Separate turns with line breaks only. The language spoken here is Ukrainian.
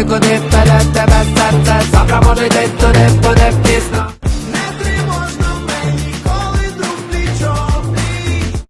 Luego de parada vas